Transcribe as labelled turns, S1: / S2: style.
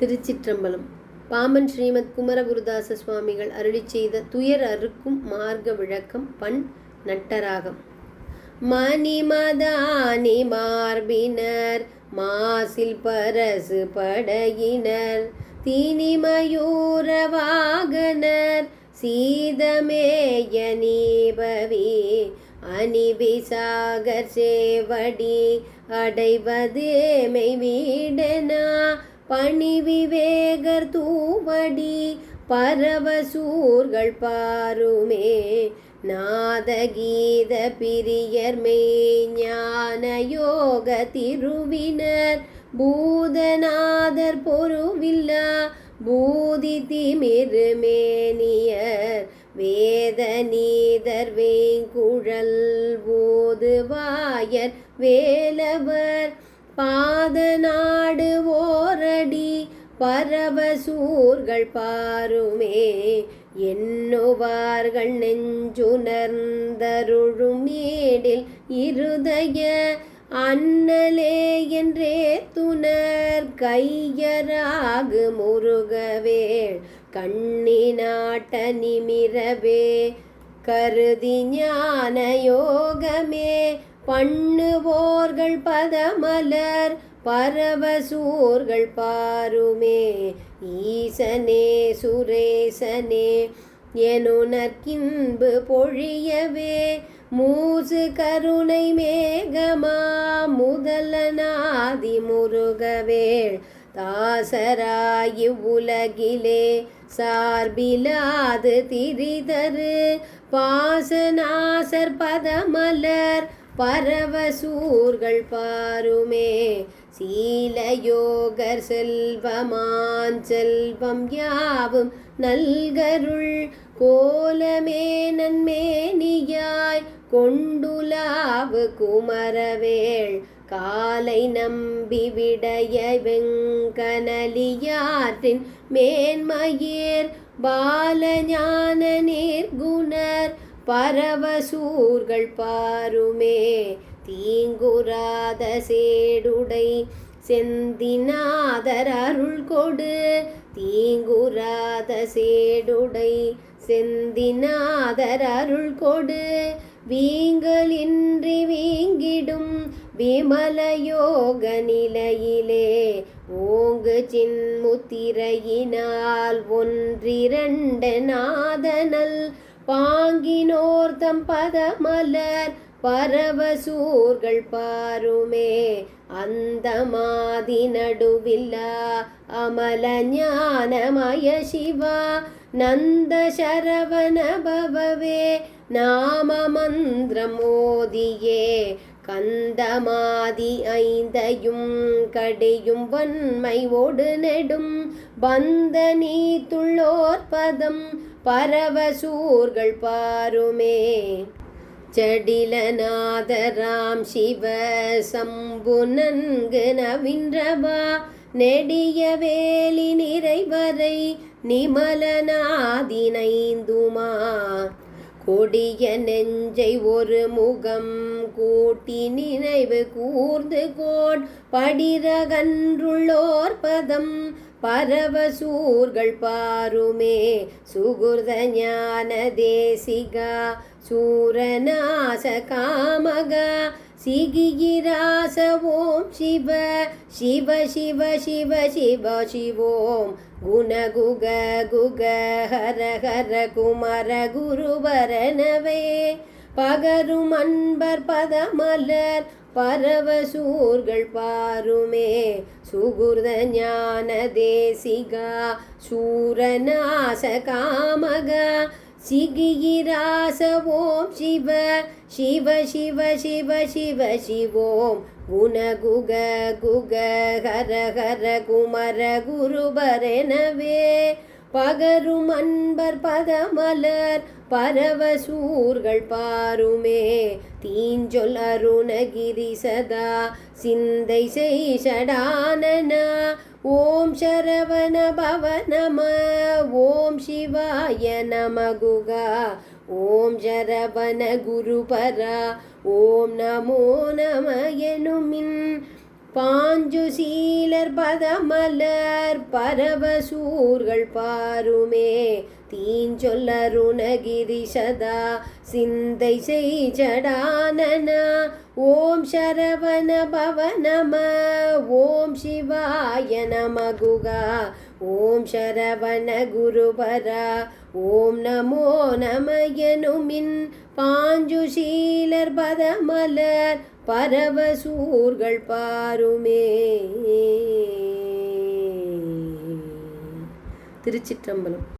S1: திருச்சிற்றம்பலம். பாம்பன் ஸ்ரீமத் குமரகுருதாச சுவாமிகள் அருளி செய்த துயர் அறுக்கும் மார்க்க விளக்கம் பண் நட்டராகம். மணிமதானி மார்பினர் மாசில் பரசு படையினர் தீனிமயூர வாகனர் சீதமேய நீபவி அணிவிசாகர் சேவடி அடைவதேமை வீடனா பணிவிவேகர் தூவடி பரவசூர்கள் பாருமே. நாதகீத பிரியர் ஞான யோக திருவினர் பூதநாதர் பொருவில்லா. பூதி திமிருமேனியர் வேத நீதர் வேங்குழல் ஓதுவாயர் வேலவர் பாதநாடு ஓரடி பரவசூர்கள் பாருமே. என்னுவார்கள் நெஞ்சுணர்ந்தருழுமேடில் இருதய அன்னலே என்றே துணர் கையராகு முருகவேள். கண்ணினாட்ட நிமிரவே கருதி ஞான யோகமே பண்ணுவோர்கள் பதமலர் பரவசூர்கள் பாருமே. ஈசனே சுரேசனே எனுனர்க்கின்பு பொழியவே. மூசு கருணை மேகமா முதலனாதி முருகவேள். தாசராயு உலகிலே சார்பிலாது திரிதரு. பாசநாசர் பதமலர் பரவசூர்கள் பாருமே. சீலயோகர் செல்வமான் செல்வம் யாவும் நல்கருள் கோலமே நன்மேனியாய் கொண்டுலாவு குமரவேள். காலை நம்பி விடைய வெங்கனலியாற்றின் மேன்மயேர் பாலஞான நேர்குணர் பரவசூர்கள் பாருமே தீங்குராத சேடுடை செந்தினாதர் அருள் கொடு. தீங்குராத சேடுடை செந்தினாதர் அருள் கொடு. வீங்கலின்றி வீங்கிடும் விமலயோக நிலையிலே ஓங்கு சின்முத்திரையினால் ஒன்றிரண்டு நாதனல் பாங்கினோர்தம் பதமலர் பரவசூர்கள் பாருமே. அந்த மாதி நடுவில்லா அமல ஞானமய சிவா. நந்த சரவண பவவே நாம மந்திரம் ஓதியே கந்தமாதி ஐந்தையும் கடையும் வன்மை ஓடு நெடும். பந்த நீத்துள்ளோர் பதம் பரவசூர்கள் பாருமே. சடிலநாதராம் சிவ சம்பு நன்கு நவின்றவா நெடிய வேலி நிறைவரை நிமலநாதினைந்துமா. கொடிய நெஞ்சை ஒரு முகம் கூட்டி நினைவு கூர்ந்து கோட். படிரகன்றுள்ளோர் பதம் பரவசூர்கள் பாருமே. சுகுர்த ஞான தேசிகா சூரநாச காமகா. சிகிராச ஓம் சிவ சிவ சிவ சிவ சிவ சிவோம். குணகுக குக ஹர ஹர குமர குருவரணவே. பகரும் அன்பர் பதமலர் பரவசூர்கள் பாருமே. சுகுர்த ஞான தேசிகா சூரநாச காமகா சிகிராச ஓம் சிவ சிவ சிவ சிவ சிவ சிவோம். குணகுக குக ஹர ஹர குமர குருபரெனவே பகரும் அன்பர் பதமலர் பரவசூர்கள் பாருமே. தீஞ்சொல் அருணகிரி சதா சிந்தை செய்ஷடானனா. ஓம் சரவண பவ நம ஓம் சிவாய நமகுகா. ஓம் சரவண குருபரா ஓம் நமோ நம எனுமின். பாஞ்சுசீலர் பதமலர் பரவசூர்கள் பாருமே. தீஞ்சொல்லருணகிரிஷதா சிந்தை செய்ஜடானன ஓம் சரவண பவனம ஓம் சிவாய நமகுகா. ஓம் சரவண குருபரா ஓம் நமோ நமயனுமின் பாஞ்சுசீலர் பதமலர் பரவசூர்கள் பாருமே. திருச்சிற்றம்பலம்.